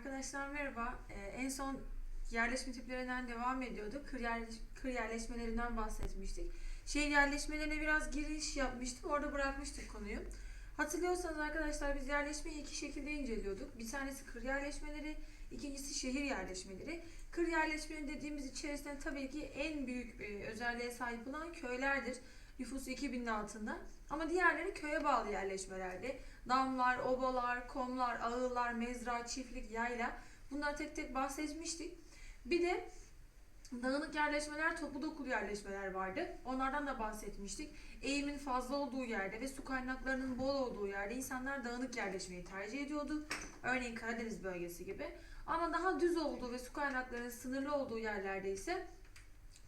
Arkadaşlar merhaba. Ee, en son yerleşme tiplerinden devam ediyorduk. Kır, yerleş, kır yerleşmelerinden bahsetmiştik. Şehir yerleşmelerine biraz giriş yapmıştım. Orada bırakmıştık konuyu. Hatırlıyorsanız arkadaşlar biz yerleşmeyi iki şekilde inceliyorduk. Bir tanesi kır yerleşmeleri, ikincisi şehir yerleşmeleri. Kır yerleşmeleri dediğimiz içerisinde tabii ki en büyük e, özelliğe sahip olan köylerdir. Nüfusu 2000'in altında. Ama diğerleri köye bağlı yerleşmelerdi. Damlar, obalar, komlar, ağıllar, mezra, çiftlik, yayla. Bunlar tek tek bahsetmiştik. Bir de dağınık yerleşmeler, toplu dokulu yerleşmeler vardı. Onlardan da bahsetmiştik. Eğimin fazla olduğu yerde ve su kaynaklarının bol olduğu yerde insanlar dağınık yerleşmeyi tercih ediyordu. Örneğin Karadeniz bölgesi gibi. Ama daha düz olduğu ve su kaynaklarının sınırlı olduğu yerlerde ise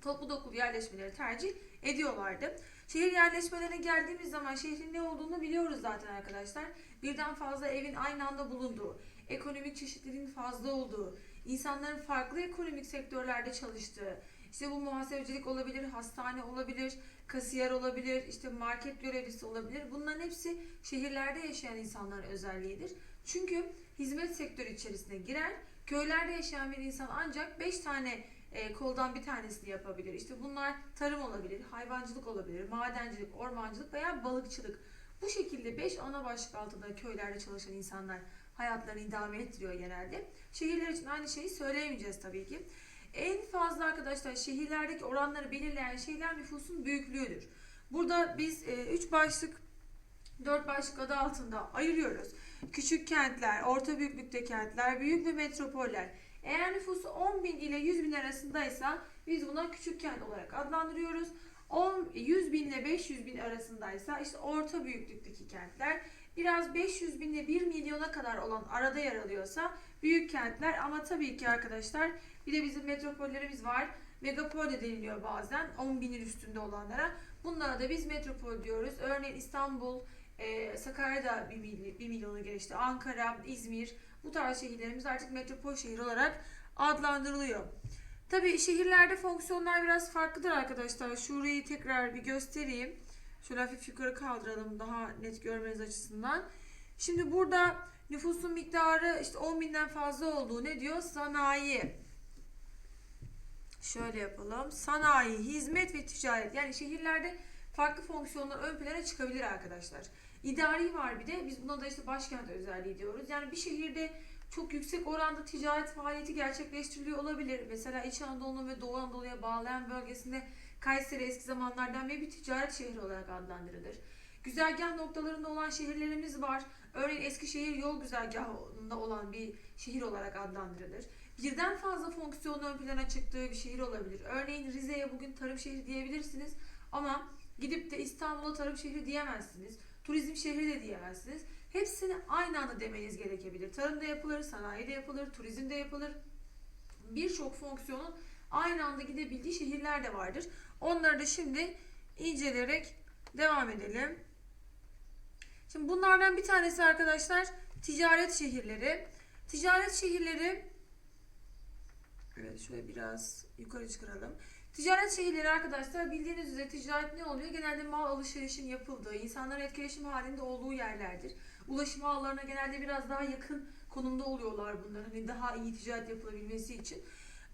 toplu dokulu yerleşmeleri tercih ediyorlardı. Şehir yerleşmelerine geldiğimiz zaman şehrin ne olduğunu biliyoruz zaten arkadaşlar. Birden fazla evin aynı anda bulunduğu, ekonomik çeşitliliğin fazla olduğu, insanların farklı ekonomik sektörlerde çalıştığı, işte bu muhasebecilik olabilir, hastane olabilir, kasiyer olabilir, işte market görevlisi olabilir. Bunların hepsi şehirlerde yaşayan insanların özelliğidir. Çünkü hizmet sektörü içerisine girer. Köylerde yaşayan bir insan ancak 5 tane e, koldan bir tanesini yapabilir. İşte bunlar tarım olabilir, hayvancılık olabilir, madencilik, ormancılık veya balıkçılık. Bu şekilde 5 ana başlık altında köylerde çalışan insanlar hayatlarını idame ettiriyor genelde. Şehirler için aynı şeyi söyleyemeyeceğiz tabii ki. En fazla arkadaşlar şehirlerdeki oranları belirleyen şeyler nüfusun büyüklüğüdür. Burada biz 3 başlık 4 başlık adı altında ayırıyoruz. Küçük kentler, orta büyüklükte kentler, büyük ve metropoller. Eğer nüfusu 10 bin ile 100 bin arasındaysa biz buna küçük kent olarak adlandırıyoruz. 10, 100 bin ile 500 bin arasındaysa işte orta büyüklükteki kentler. Biraz 500 bin ile 1 milyona kadar olan arada yer alıyorsa büyük kentler. Ama tabii ki arkadaşlar bir de bizim metropollerimiz var. Megapol de deniliyor bazen 10 binin üstünde olanlara. Bunlara da biz metropol diyoruz. Örneğin İstanbul, e, Sakarya'da 1, mily- 1 milyonu geçti. Ankara, İzmir bu tarz şehirlerimiz artık metropol şehir olarak adlandırılıyor. Tabii şehirlerde fonksiyonlar biraz farklıdır arkadaşlar. Şurayı tekrar bir göstereyim. Şöyle hafif yukarı kaldıralım daha net görmeniz açısından. Şimdi burada nüfusun miktarı işte 10 binden fazla olduğu ne diyor? Sanayi. Şöyle yapalım. Sanayi, hizmet ve ticaret. Yani şehirlerde farklı fonksiyonlar ön plana çıkabilir arkadaşlar. İdari var bir de. Biz buna da işte başkent özelliği diyoruz. Yani bir şehirde çok yüksek oranda ticaret faaliyeti gerçekleştiriliyor olabilir. Mesela İç Anadolu'nun ve Doğu Anadolu'ya bağlayan bölgesinde Kayseri eski zamanlardan beri bir ticaret şehri olarak adlandırılır. Güzergah noktalarında olan şehirlerimiz var. Örneğin Eskişehir yol güzergahında olan bir şehir olarak adlandırılır. Birden fazla fonksiyonun ön plana çıktığı bir şehir olabilir. Örneğin Rize'ye bugün tarım şehri diyebilirsiniz ama gidip de İstanbul'a tarım şehri diyemezsiniz. Turizm şehri de diyemezsiniz. Hepsini aynı anda demeniz gerekebilir. Tarım da yapılır, sanayi de yapılır, turizm de yapılır. Birçok fonksiyonun aynı anda gidebildiği şehirler de vardır. Onları da şimdi inceleyerek devam edelim. Şimdi bunlardan bir tanesi arkadaşlar ticaret şehirleri. Ticaret şehirleri Evet şöyle biraz yukarı çıkaralım. Ticaret şehirleri arkadaşlar bildiğiniz üzere ticaret ne oluyor? Genelde mal alışverişin yapıldığı, insanların etkileşim halinde olduğu yerlerdir. Ulaşım ağlarına genelde biraz daha yakın konumda oluyorlar bunlar. Hani daha iyi ticaret yapılabilmesi için.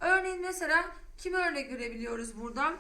Örneğin mesela kim örnek görebiliyoruz buradan?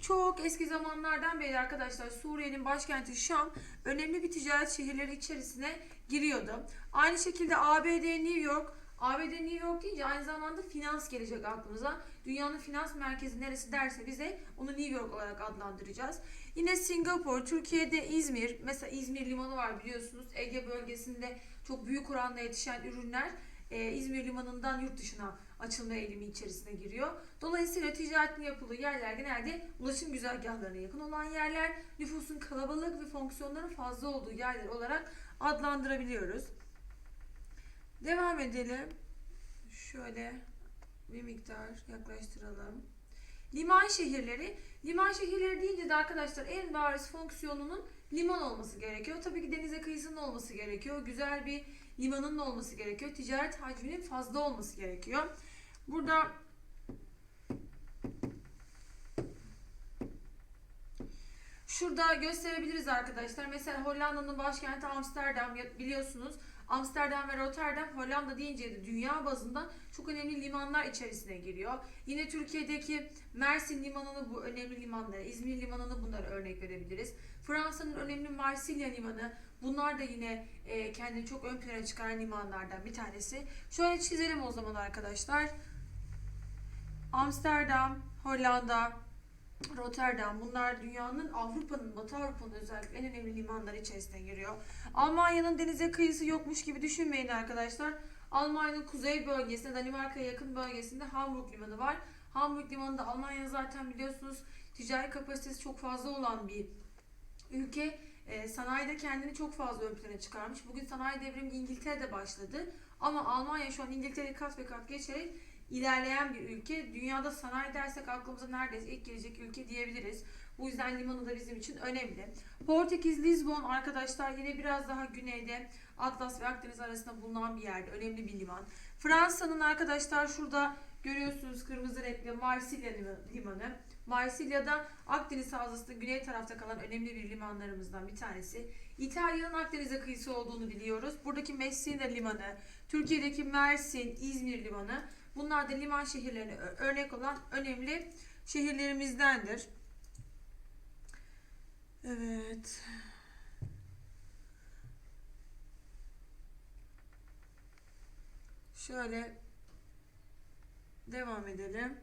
Çok eski zamanlardan beri arkadaşlar Suriye'nin başkenti Şam önemli bir ticaret şehirleri içerisine giriyordu. Aynı şekilde ABD New York ABD New York deyince aynı zamanda finans gelecek aklımıza. Dünyanın finans merkezi neresi derse bize onu New York olarak adlandıracağız. Yine Singapur, Türkiye'de İzmir. Mesela İzmir limanı var biliyorsunuz. Ege bölgesinde çok büyük oranda yetişen ürünler e, İzmir limanından yurt dışına açılma eğilimi içerisine giriyor. Dolayısıyla ticaretin yapıldığı yerler genelde ulaşım güzergahlarına yakın olan yerler, nüfusun kalabalık ve fonksiyonların fazla olduğu yerler olarak adlandırabiliyoruz. Devam edelim. Şöyle bir miktar yaklaştıralım. Liman şehirleri. Liman şehirleri deyince de arkadaşlar en bariz fonksiyonunun liman olması gerekiyor. Tabii ki denize kıyısının olması gerekiyor. Güzel bir limanın olması gerekiyor. Ticaret hacminin fazla olması gerekiyor. Burada Şurada gösterebiliriz arkadaşlar. Mesela Hollanda'nın başkenti Amsterdam biliyorsunuz. Amsterdam ve Rotterdam Hollanda deyince de dünya bazında çok önemli limanlar içerisine giriyor. Yine Türkiye'deki Mersin limanını bu önemli limanlara, İzmir limanını bunlara örnek verebiliriz. Fransa'nın önemli Marsilya limanı bunlar da yine e, kendini çok ön plana çıkaran limanlardan bir tanesi. Şöyle çizelim o zaman arkadaşlar. Amsterdam, Hollanda, Rotterdam bunlar dünyanın Avrupa'nın, Batı Avrupa'nın özellikle en önemli limanları içerisine giriyor. Almanya'nın denize kıyısı yokmuş gibi düşünmeyin arkadaşlar. Almanya'nın kuzey bölgesinde, Danimarka'ya yakın bölgesinde Hamburg limanı var. Hamburg limanında Almanya zaten biliyorsunuz ticari kapasitesi çok fazla olan bir ülke. Ee, sanayide kendini çok fazla ön plana çıkarmış. Bugün sanayi devrimi İngiltere'de başladı. Ama Almanya şu an İngiltere'yi kat ve kat geçerek ilerleyen bir ülke. Dünyada sanayi dersek aklımıza neredeyse ilk gelecek ülke diyebiliriz. Bu yüzden limanı da bizim için önemli. Portekiz Lisbon arkadaşlar yine biraz daha güneyde Atlas ve Akdeniz arasında bulunan bir yerde. Önemli bir liman. Fransa'nın arkadaşlar şurada görüyorsunuz kırmızı renkli Marsilya limanı. Marsilya'da Akdeniz Havzası'nda güney tarafta kalan önemli bir limanlarımızdan bir tanesi. İtalya'nın Akdeniz'e kıyısı olduğunu biliyoruz. Buradaki Messina limanı, Türkiye'deki Mersin, İzmir limanı bunlar da liman şehirlerine örnek olan önemli şehirlerimizdendir. Evet. Şöyle devam edelim.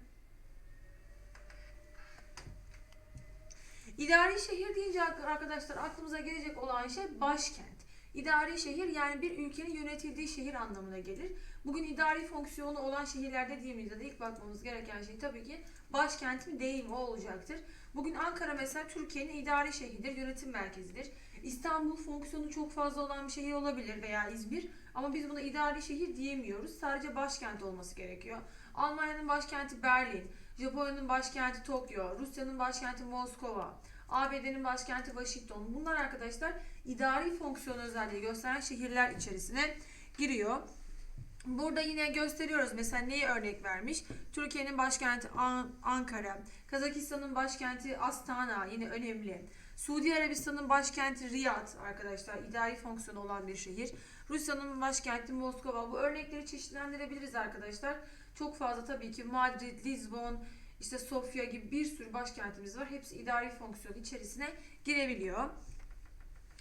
İdari şehir deyince arkadaşlar aklımıza gelecek olan şey başkent. İdari şehir yani bir ülkenin yönetildiği şehir anlamına gelir. Bugün idari fonksiyonu olan şehirlerde da ilk bakmamız gereken şey tabii ki başkent mi değil mi o olacaktır. Bugün Ankara mesela Türkiye'nin idari şehridir, yönetim merkezidir. İstanbul fonksiyonu çok fazla olan bir şehir olabilir veya İzmir ama biz buna idari şehir diyemiyoruz. Sadece başkent olması gerekiyor. Almanya'nın başkenti Berlin, Japonya'nın başkenti Tokyo, Rusya'nın başkenti Moskova, ABD'nin başkenti Washington. Bunlar arkadaşlar idari fonksiyon özelliği gösteren şehirler içerisine giriyor. Burada yine gösteriyoruz mesela neyi örnek vermiş? Türkiye'nin başkenti An- Ankara, Kazakistan'ın başkenti Astana yine önemli. Suudi Arabistan'ın başkenti Riyad arkadaşlar idari fonksiyonu olan bir şehir. Rusya'nın başkenti Moskova. Bu örnekleri çeşitlendirebiliriz arkadaşlar. Çok fazla tabii ki Madrid, Lisbon, işte Sofya gibi bir sürü başkentimiz var. Hepsi idari fonksiyon içerisine girebiliyor.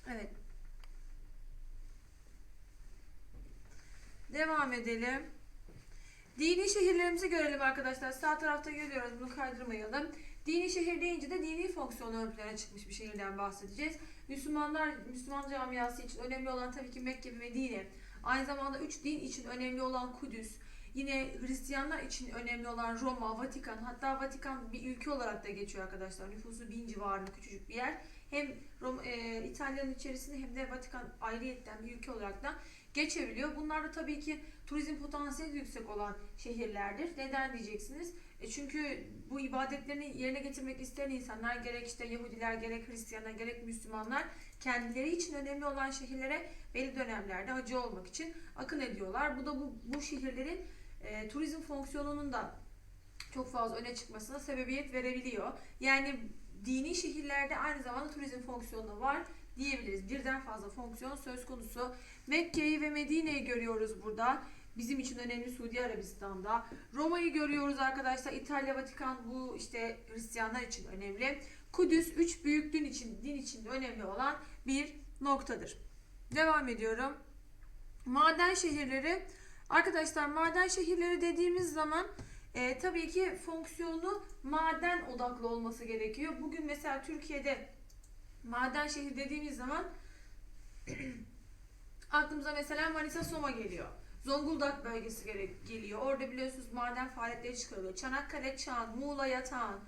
Evet. Devam edelim. Dini şehirlerimizi görelim arkadaşlar. Sağ tarafta görüyoruz. Bunu kaydırmayalım. Dini şehir deyince de dini fonksiyon ön plana çıkmış bir şehirden bahsedeceğiz. Müslümanlar, Müslüman camiası için önemli olan tabii ki Mekke ve Medine. Aynı zamanda üç din için önemli olan Kudüs. Yine Hristiyanlar için önemli olan Roma, Vatikan. Hatta Vatikan bir ülke olarak da geçiyor arkadaşlar. Nüfusu bin civarında küçücük bir yer. Hem Roma, e, İtalya'nın içerisinde hem de Vatikan ayrıyetten bir ülke olarak da geçebiliyor. Bunlar da tabii ki turizm potansiyeli yüksek olan şehirlerdir. Neden diyeceksiniz? E çünkü bu ibadetlerini yerine getirmek isteyen insanlar gerek işte Yahudiler gerek Hristiyanlar gerek Müslümanlar kendileri için önemli olan şehirlere belli dönemlerde hacı olmak için akın ediyorlar. Bu da bu, bu şehirlerin e, turizm fonksiyonunun da çok fazla öne çıkmasına sebebiyet verebiliyor. Yani dini şehirlerde aynı zamanda turizm fonksiyonu var diyebiliriz. Birden fazla fonksiyon söz konusu. Mekke'yi ve Medine'yi görüyoruz burada. Bizim için önemli Suudi Arabistan'da. Roma'yı görüyoruz arkadaşlar. İtalya, Vatikan bu işte Hristiyanlar için önemli. Kudüs üç büyük din için din için önemli olan bir noktadır. Devam ediyorum. Maden şehirleri. Arkadaşlar maden şehirleri dediğimiz zaman e, tabii ki fonksiyonu maden odaklı olması gerekiyor. Bugün mesela Türkiye'de maden şehir dediğimiz zaman aklımıza mesela Manisa Soma geliyor. Zonguldak bölgesi geliyor. Orada biliyorsunuz maden faaliyetleri çıkarılıyor. Çanakkale, Çan, Muğla, Yatağan.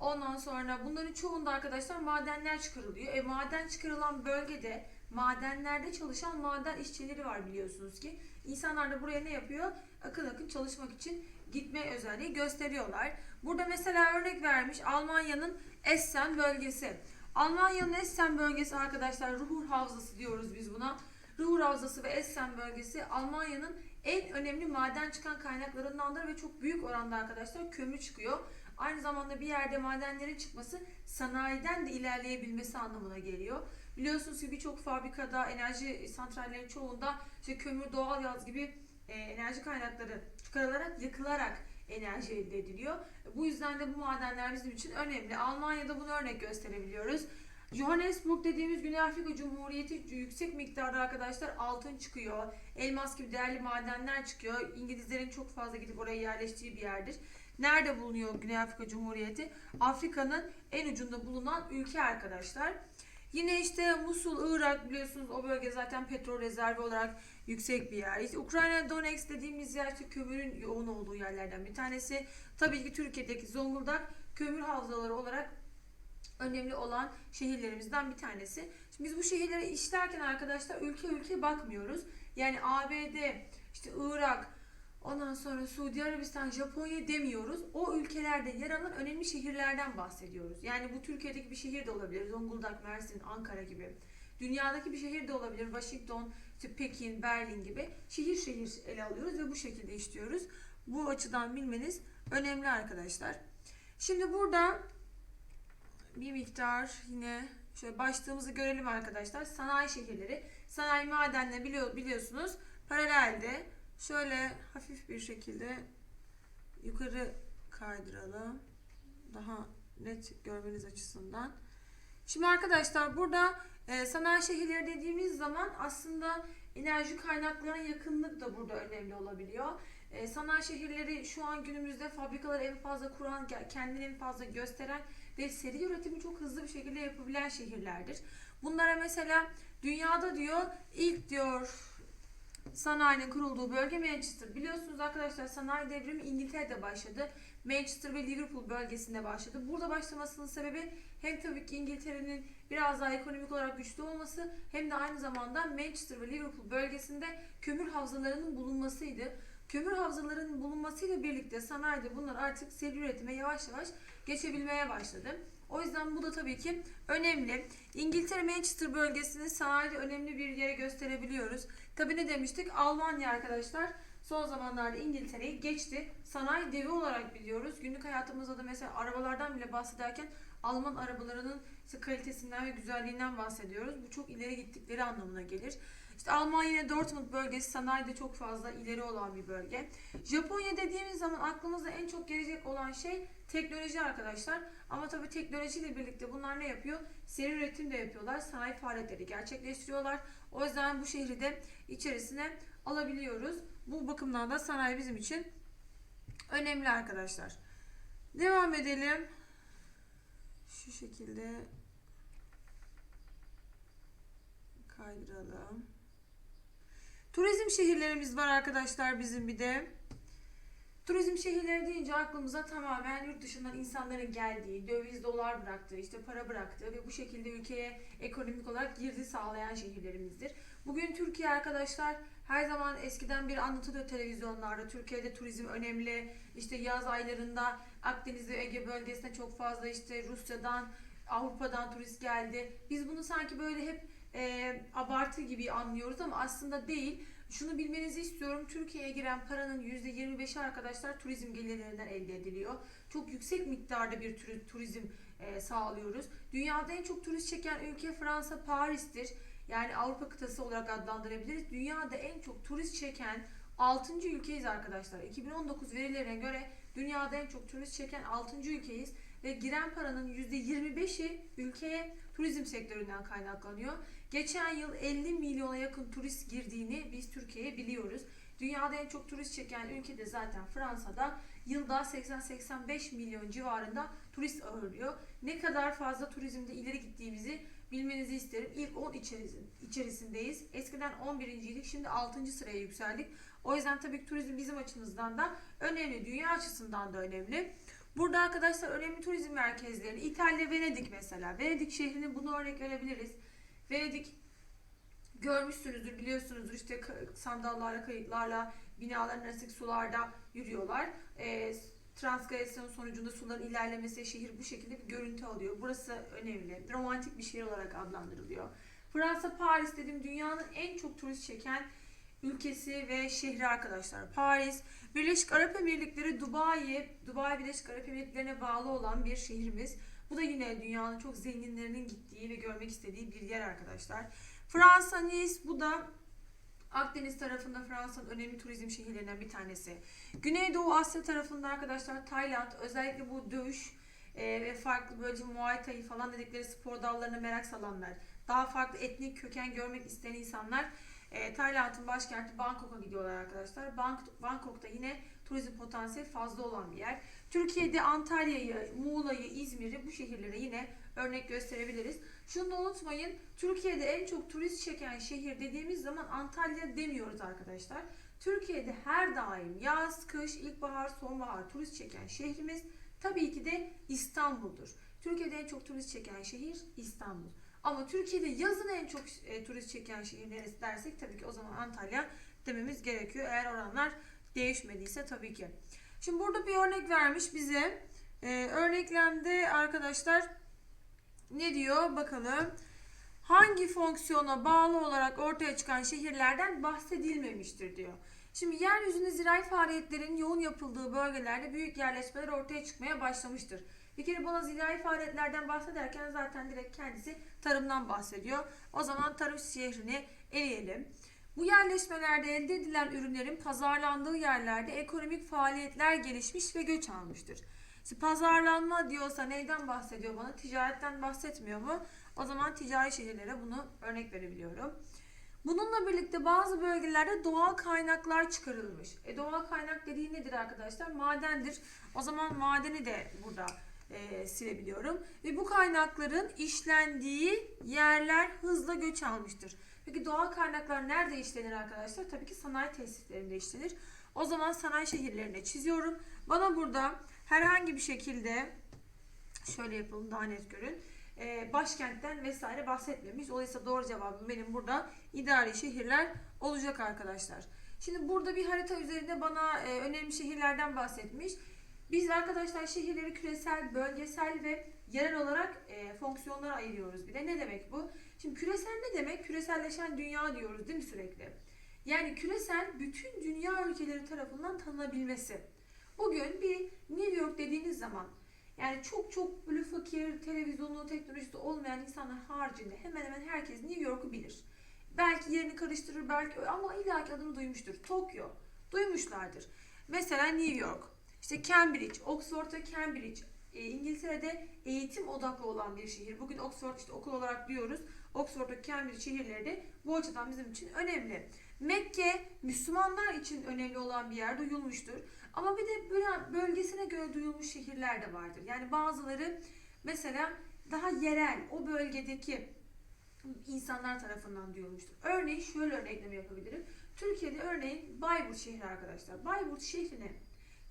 Ondan sonra bunların çoğunda arkadaşlar madenler çıkarılıyor. E maden çıkarılan bölgede madenlerde çalışan maden işçileri var biliyorsunuz ki. İnsanlar da buraya ne yapıyor? Akın akın çalışmak için gitme özelliği gösteriyorlar. Burada mesela örnek vermiş Almanya'nın Essen bölgesi. Almanya'nın Essen bölgesi arkadaşlar Ruhr Havzası diyoruz biz buna. Ruhr Havzası ve Essen bölgesi Almanya'nın en önemli maden çıkan kaynaklarındandır ve çok büyük oranda arkadaşlar kömür çıkıyor. aynı zamanda bir yerde madenlerin çıkması sanayiden de ilerleyebilmesi anlamına geliyor. Biliyorsunuz ki birçok fabrikada, enerji santrallerinin çoğunda işte kömür, doğalgaz gibi e, enerji kaynakları çıkarılarak, yakılarak enerji elde ediliyor. Bu yüzden de bu madenler bizim için önemli. Almanya'da bunu örnek gösterebiliyoruz. Johannesburg dediğimiz Güney Afrika Cumhuriyeti yüksek miktarda arkadaşlar altın çıkıyor. Elmas gibi değerli madenler çıkıyor. İngilizlerin çok fazla gidip oraya yerleştiği bir yerdir. Nerede bulunuyor Güney Afrika Cumhuriyeti? Afrika'nın en ucunda bulunan ülke arkadaşlar. Yine işte Musul, Irak biliyorsunuz o bölge zaten petrol rezervi olarak yüksek bir yer. İşte Ukrayna, Donetsk dediğimiz yer işte kömürün yoğun olduğu yerlerden bir tanesi. Tabii ki Türkiye'deki Zonguldak kömür havzaları olarak önemli olan şehirlerimizden bir tanesi. Şimdi biz bu şehirleri işlerken arkadaşlar ülke ülke bakmıyoruz. Yani ABD, işte Irak, ondan sonra Suudi Arabistan, Japonya demiyoruz. O ülkelerde yer alan önemli şehirlerden bahsediyoruz. Yani bu Türkiye'deki bir şehir de olabilir. Zonguldak, Mersin, Ankara gibi. Dünyadaki bir şehir de olabilir. Washington, işte Pekin, Berlin gibi. Şehir şehir ele alıyoruz ve bu şekilde işliyoruz. Bu açıdan bilmeniz önemli arkadaşlar. Şimdi burada bir miktar yine şöyle başlığımızı görelim arkadaşlar. Sanayi şehirleri. Sanayi madenle biliyor, biliyorsunuz paralelde şöyle hafif bir şekilde yukarı kaydıralım. Daha net görmeniz açısından. Şimdi arkadaşlar burada e, sanayi şehirleri dediğimiz zaman aslında enerji kaynaklarına yakınlık da burada önemli olabiliyor. E, sanayi şehirleri şu an günümüzde fabrikaları en fazla kuran, kendini en fazla gösteren ve seri üretimi çok hızlı bir şekilde yapabilen şehirlerdir. Bunlara mesela dünyada diyor ilk diyor sanayinin kurulduğu bölge Manchester. Biliyorsunuz arkadaşlar sanayi devrimi İngiltere'de başladı. Manchester ve Liverpool bölgesinde başladı. Burada başlamasının sebebi hem tabii ki İngiltere'nin biraz daha ekonomik olarak güçlü olması hem de aynı zamanda Manchester ve Liverpool bölgesinde kömür havzalarının bulunmasıydı. Kömür havzalarının bulunmasıyla birlikte sanayide bunlar artık seri üretime yavaş yavaş geçebilmeye başladı. O yüzden bu da tabii ki önemli. İngiltere Manchester bölgesini sanayide önemli bir yere gösterebiliyoruz. Tabii ne demiştik? Almanya arkadaşlar son zamanlarda İngiltere'yi geçti. Sanayi devi olarak biliyoruz. Günlük hayatımızda da mesela arabalardan bile bahsederken Alman arabalarının kalitesinden ve güzelliğinden bahsediyoruz. Bu çok ileri gittikleri anlamına gelir. İşte Almanya Dortmund bölgesi sanayide çok fazla ileri olan bir bölge. Japonya dediğimiz zaman aklımıza en çok gelecek olan şey teknoloji arkadaşlar. Ama tabii teknolojiyle birlikte bunlar ne yapıyor? Seri üretim de yapıyorlar. Sanayi faaliyetleri gerçekleştiriyorlar. O yüzden bu şehri de içerisine alabiliyoruz. Bu bakımdan da sanayi bizim için önemli arkadaşlar. Devam edelim. Şu şekilde kaydıralım. Turizm şehirlerimiz var arkadaşlar bizim bir de. Turizm şehirleri deyince aklımıza tamamen yurt dışından insanların geldiği, döviz dolar bıraktığı, işte para bıraktığı ve bu şekilde ülkeye ekonomik olarak girdi sağlayan şehirlerimizdir. Bugün Türkiye arkadaşlar her zaman eskiden bir anlatılıyor televizyonlarda. Türkiye'de turizm önemli. İşte yaz aylarında Akdeniz ve Ege bölgesine çok fazla işte Rusya'dan, Avrupa'dan turist geldi. Biz bunu sanki böyle hep e, abartı gibi anlıyoruz ama aslında değil. Şunu bilmenizi istiyorum. Türkiye'ye giren paranın %25'i arkadaşlar turizm gelirlerinden elde ediliyor. Çok yüksek miktarda bir turizm e, sağlıyoruz. Dünyada en çok turist çeken ülke Fransa, Paris'tir. Yani Avrupa kıtası olarak adlandırabiliriz. Dünyada en çok turist çeken 6. ülkeyiz arkadaşlar. 2019 verilerine göre dünyada en çok turist çeken 6. ülkeyiz ve giren paranın %25'i ülkeye turizm sektöründen kaynaklanıyor. Geçen yıl 50 milyona yakın turist girdiğini biz Türkiye'ye biliyoruz. Dünyada en çok turist çeken ülke de zaten Fransa'da yılda 80-85 milyon civarında turist ağırlıyor. Ne kadar fazla turizmde ileri gittiğimizi bilmenizi isterim. İlk 10 içerisindeyiz. Eskiden 11. idik şimdi 6. sıraya yükseldik. O yüzden tabii ki turizm bizim açımızdan da önemli. Dünya açısından da önemli. Burada arkadaşlar önemli turizm merkezleri İtalya, Venedik mesela. Venedik şehrinin bunu örnek verebiliriz. Venedik görmüşsünüzdür, biliyorsunuzdur işte sandallarla, kayıklarla binaların arasındaki sularda yürüyorlar. E, Transgresyon sonucunda suların ilerlemesi şehir bu şekilde bir görüntü alıyor. Burası önemli. Romantik bir şehir olarak adlandırılıyor. Fransa, Paris dedim dünyanın en çok turist çeken ülkesi ve şehri arkadaşlar. Paris, Birleşik Arap Emirlikleri, Dubai, Dubai Birleşik Arap Emirlikleri'ne bağlı olan bir şehrimiz. Bu da yine dünyanın çok zenginlerinin gittiği ve görmek istediği bir yer arkadaşlar. Fransa, Nice, bu da Akdeniz tarafında Fransa'nın önemli turizm şehirlerinden bir tanesi. Güneydoğu Asya tarafında arkadaşlar Tayland özellikle bu dövüş e, ve farklı böylece Muay Thai falan dedikleri spor dallarına merak salanlar, daha farklı etnik köken görmek isteyen insanlar e, Tayland'ın başkenti Bangkok'a gidiyorlar arkadaşlar. Bangkok, Bangkok'ta yine turizm potansiyeli fazla olan bir yer. Türkiye'de Antalya'yı, Muğla'yı, İzmir'i bu şehirlere yine örnek gösterebiliriz. Şunu da unutmayın. Türkiye'de en çok turist çeken şehir dediğimiz zaman Antalya demiyoruz arkadaşlar. Türkiye'de her daim yaz, kış, ilkbahar, sonbahar turist çeken şehrimiz tabii ki de İstanbul'dur. Türkiye'de en çok turist çeken şehir İstanbul. Ama Türkiye'de yazın en çok e, turist çeken şehir neresi dersek tabii ki o zaman Antalya dememiz gerekiyor. Eğer oranlar değişmediyse tabii ki. Şimdi burada bir örnek vermiş bize. Ee, örneklemde arkadaşlar ne diyor bakalım. Hangi fonksiyona bağlı olarak ortaya çıkan şehirlerden bahsedilmemiştir diyor. Şimdi yeryüzünde zirai faaliyetlerin yoğun yapıldığı bölgelerde büyük yerleşmeler ortaya çıkmaya başlamıştır. Bir kere bana zirai faaliyetlerden bahsederken zaten direkt kendisi tarımdan bahsediyor. O zaman tarım şehrini eleyelim. Bu yerleşmelerde elde edilen ürünlerin pazarlandığı yerlerde ekonomik faaliyetler gelişmiş ve göç almıştır. Şimdi pazarlanma diyorsa neyden bahsediyor bana? Ticaretten bahsetmiyor mu? O zaman ticari şehirlere bunu örnek verebiliyorum. Bununla birlikte bazı bölgelerde doğal kaynaklar çıkarılmış. E doğal kaynak dediği nedir arkadaşlar? Madendir. O zaman madeni de burada e, silebiliyorum. Ve bu kaynakların işlendiği yerler hızla göç almıştır. Peki doğal kaynaklar nerede işlenir arkadaşlar? Tabii ki sanayi tesislerinde işlenir. O zaman sanayi şehirlerine çiziyorum. Bana burada herhangi bir şekilde şöyle yapalım daha net görün. Ee, başkentten vesaire bahsetmemiş. Dolayısıyla doğru cevabım benim burada idari şehirler olacak arkadaşlar. Şimdi burada bir harita üzerinde bana e, önemli şehirlerden bahsetmiş. Biz arkadaşlar şehirleri küresel, bölgesel ve yerel olarak e, fonksiyonlara ayırıyoruz bir de. Ne demek bu? Şimdi küresel ne demek? Küreselleşen dünya diyoruz değil mi sürekli? Yani küresel bütün dünya ülkeleri tarafından tanınabilmesi. Bugün bir New York dediğiniz zaman yani çok çok böyle fakir, televizyonu, teknolojisi olmayan insanlar haricinde hemen hemen herkes New York'u bilir. Belki yerini karıştırır belki ama illaki adını duymuştur. Tokyo duymuşlardır. Mesela New York, işte Cambridge, Oxford'a Cambridge, e, İngiltere'de eğitim odaklı olan bir şehir. Bugün Oxford işte okul olarak diyoruz. Oxford'a Cambridge şehirleri de bu açıdan bizim için önemli. Mekke Müslümanlar için önemli olan bir yer duyulmuştur. Ama bir de bölgesine göre duyulmuş şehirler de vardır. Yani bazıları mesela daha yerel o bölgedeki insanlar tarafından duyulmuştur. Örneğin şöyle örnekleme yapabilirim. Türkiye'de örneğin Bayburt şehri arkadaşlar. Bayburt şehrini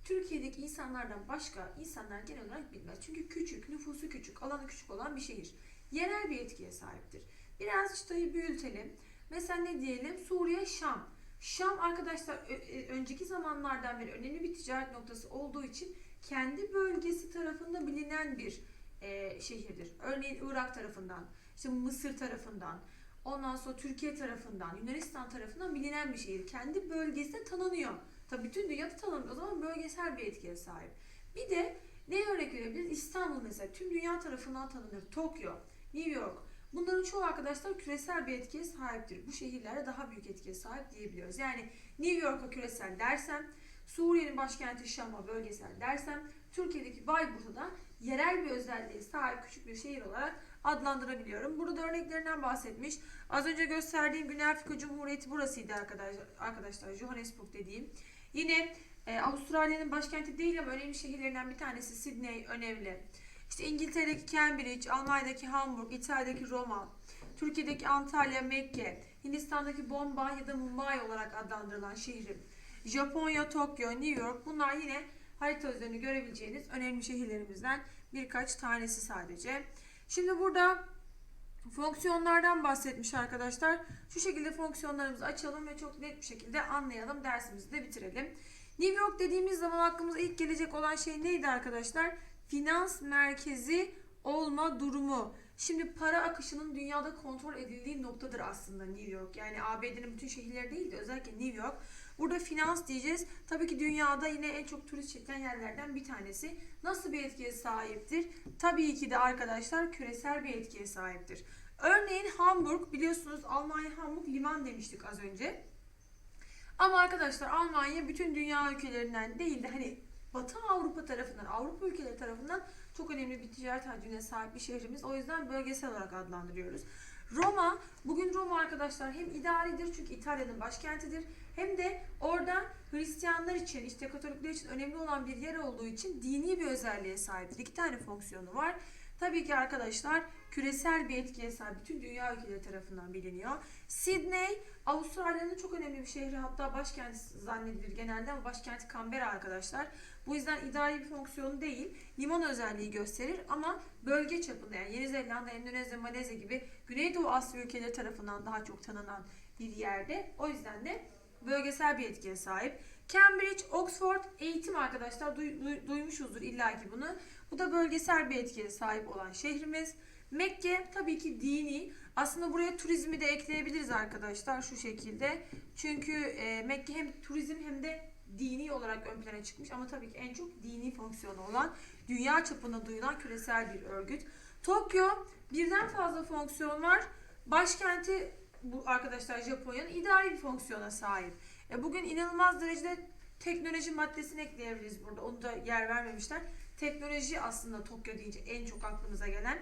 Türkiye'deki insanlardan başka insanlar genel olarak bilmez. Çünkü küçük, nüfusu küçük, alanı küçük olan bir şehir. Yerel bir etkiye sahiptir. Biraz çıtayı büyütelim. Mesela ne diyelim? Suriye, Şam. Şam arkadaşlar e, önceki zamanlardan beri önemli bir ticaret noktası olduğu için kendi bölgesi tarafında bilinen bir e, şehirdir. Örneğin Irak tarafından, işte Mısır tarafından, ondan sonra Türkiye tarafından, Yunanistan tarafından bilinen bir şehir. Kendi bölgesinde tanınıyor. Tabii bütün dünyada tanınıyor. O zaman bölgesel bir etkiye sahip. Bir de ne örnek verebiliriz? İstanbul mesela tüm dünya tarafından tanınır. Tokyo, New York. Bunların çoğu arkadaşlar küresel bir etkiye sahiptir. Bu şehirlere daha büyük etkiye sahip diyebiliyoruz. Yani New York'a küresel dersem, Suriye'nin başkenti Şam'a bölgesel dersem, Türkiye'deki Bayburt'u da yerel bir özelliğe sahip küçük bir şehir olarak adlandırabiliyorum. Burada da örneklerinden bahsetmiş. Az önce gösterdiğim Güney Afrika Cumhuriyeti burasıydı arkadaşlar. Arkadaşlar Johannesburg dediğim. Yine e, Avustralya'nın başkenti değil ama önemli şehirlerinden bir tanesi Sydney önemli. İşte İngiltere'deki Cambridge, Almanya'daki Hamburg, İtalya'daki Roma, Türkiye'deki Antalya, Mekke, Hindistan'daki Bombay ya da Mumbai olarak adlandırılan şehrim. Japonya, Tokyo, New York bunlar yine harita üzerinde görebileceğiniz önemli şehirlerimizden birkaç tanesi sadece. Şimdi burada fonksiyonlardan bahsetmiş arkadaşlar. Şu şekilde fonksiyonlarımızı açalım ve çok net bir şekilde anlayalım. Dersimizi de bitirelim. New York dediğimiz zaman aklımıza ilk gelecek olan şey neydi arkadaşlar? Finans merkezi olma durumu. Şimdi para akışının dünyada kontrol edildiği noktadır aslında New York. Yani ABD'nin bütün şehirleri değil de özellikle New York. Burada finans diyeceğiz. Tabii ki dünyada yine en çok turist çeken yerlerden bir tanesi. Nasıl bir etkiye sahiptir? Tabii ki de arkadaşlar küresel bir etkiye sahiptir. Örneğin Hamburg biliyorsunuz Almanya Hamburg liman demiştik az önce. Ama arkadaşlar Almanya bütün dünya ülkelerinden değil de hani Batı Avrupa tarafından, Avrupa ülkeleri tarafından çok önemli bir ticaret hacmine sahip bir şehrimiz. O yüzden bölgesel olarak adlandırıyoruz. Roma, bugün Roma arkadaşlar hem idaridir çünkü İtalya'nın başkentidir. Hem de orada Hristiyanlar için, işte Katolikler için önemli olan bir yer olduğu için dini bir özelliğe sahiptir. İki tane fonksiyonu var. Tabii ki arkadaşlar küresel bir etkiye sahip bütün dünya ülkeleri tarafından biliniyor. Sydney, Avustralya'nın çok önemli bir şehri hatta başkent zannedilir genelde ama başkenti Canberra arkadaşlar. Bu yüzden idari bir fonksiyonu değil, liman özelliği gösterir ama bölge çapında yani Yeni Zelanda, Endonezya, Malezya gibi Güneydoğu Asya ülkeleri tarafından daha çok tanınan bir yerde. O yüzden de bölgesel bir etkiye sahip. Cambridge, Oxford eğitim arkadaşlar duy- duy- duymuşuzdur illaki bunu. Bu da bölgesel bir etkiye sahip olan şehrimiz. Mekke tabii ki dini. Aslında buraya turizmi de ekleyebiliriz arkadaşlar şu şekilde. Çünkü e, Mekke hem turizm hem de dini olarak ön plana çıkmış ama tabii ki en çok dini fonksiyonu olan dünya çapında duyulan küresel bir örgüt. Tokyo birden fazla fonksiyon var. Başkenti bu arkadaşlar Japonya'nın idari bir fonksiyona sahip. E, bugün inanılmaz derecede teknoloji maddesini ekleyebiliriz burada. Onu da yer vermemişler. Teknoloji aslında Tokyo deyince en çok aklımıza gelen.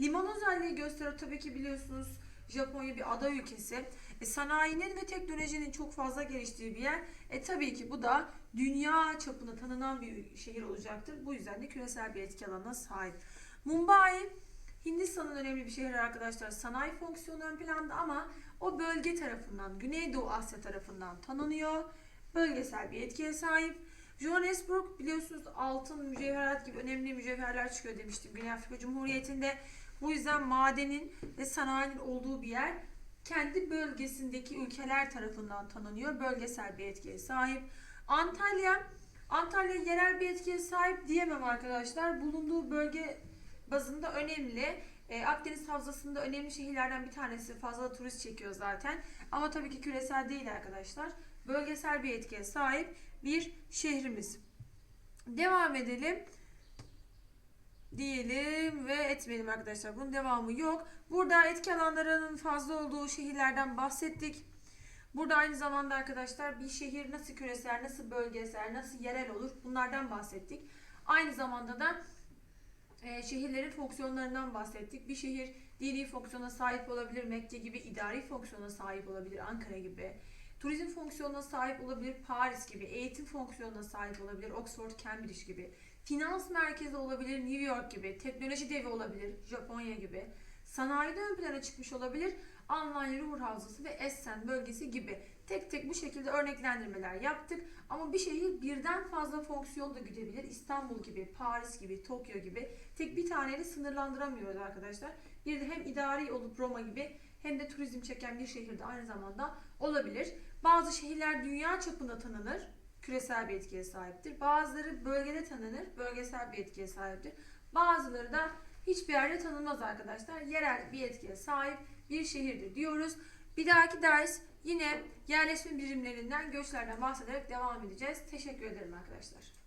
Liman özelliği gösteriyor tabii ki biliyorsunuz Japonya bir ada ülkesi. E, sanayinin ve teknolojinin çok fazla geliştiği bir yer. E tabii ki bu da dünya çapında tanınan bir şehir olacaktır. Bu yüzden de küresel bir etki alanına sahip. Mumbai Hindistan'ın önemli bir şehri arkadaşlar. Sanayi fonksiyonu ön planda ama o bölge tarafından, Güneydoğu Asya tarafından tanınıyor. Bölgesel bir etkiye sahip. Johannesburg biliyorsunuz altın, mücevherat gibi önemli mücevherler çıkıyor demiştim Güney Afrika Cumhuriyeti'nde. Bu yüzden madenin ve sanayinin olduğu bir yer kendi bölgesindeki ülkeler tarafından tanınıyor. Bölgesel bir etkiye sahip. Antalya, Antalya yerel bir etkiye sahip diyemem arkadaşlar. Bulunduğu bölge bazında önemli. Ee, Akdeniz Havzası'nda önemli şehirlerden bir tanesi. Fazla turist çekiyor zaten. Ama tabii ki küresel değil arkadaşlar. Bölgesel bir etkiye sahip bir şehrimiz. Devam edelim diyelim ve etmeyelim arkadaşlar. Bunun devamı yok. Burada etki alanlarının fazla olduğu şehirlerden bahsettik. Burada aynı zamanda arkadaşlar bir şehir nasıl küresel, nasıl bölgesel, nasıl yerel olur bunlardan bahsettik. Aynı zamanda da e, şehirlerin fonksiyonlarından bahsettik. Bir şehir dini fonksiyona sahip olabilir, Mekke gibi idari fonksiyona sahip olabilir, Ankara gibi. Turizm fonksiyonuna sahip olabilir, Paris gibi. Eğitim fonksiyonuna sahip olabilir, Oxford, Cambridge gibi. Finans merkezi olabilir, New York gibi. Teknoloji devi olabilir, Japonya gibi. Sanayide ön plana çıkmış olabilir, Almanya Ruhr Havzası ve Essen bölgesi gibi. Tek tek bu şekilde örneklendirmeler yaptık. Ama bir şehir birden fazla fonksiyon da güdebilir. İstanbul gibi, Paris gibi, Tokyo gibi. Tek bir taneyle sınırlandıramıyoruz arkadaşlar. Bir de hem idari olup Roma gibi hem de turizm çeken bir şehirde aynı zamanda olabilir. Bazı şehirler dünya çapında tanınır. Küresel bir etkiye sahiptir. Bazıları bölgede tanınır. Bölgesel bir etkiye sahiptir. Bazıları da hiçbir yerde tanınmaz arkadaşlar. Yerel bir etkiye sahip bir şehirdir diyoruz. Bir dahaki ders yine yerleşme birimlerinden, göçlerden bahsederek devam edeceğiz. Teşekkür ederim arkadaşlar.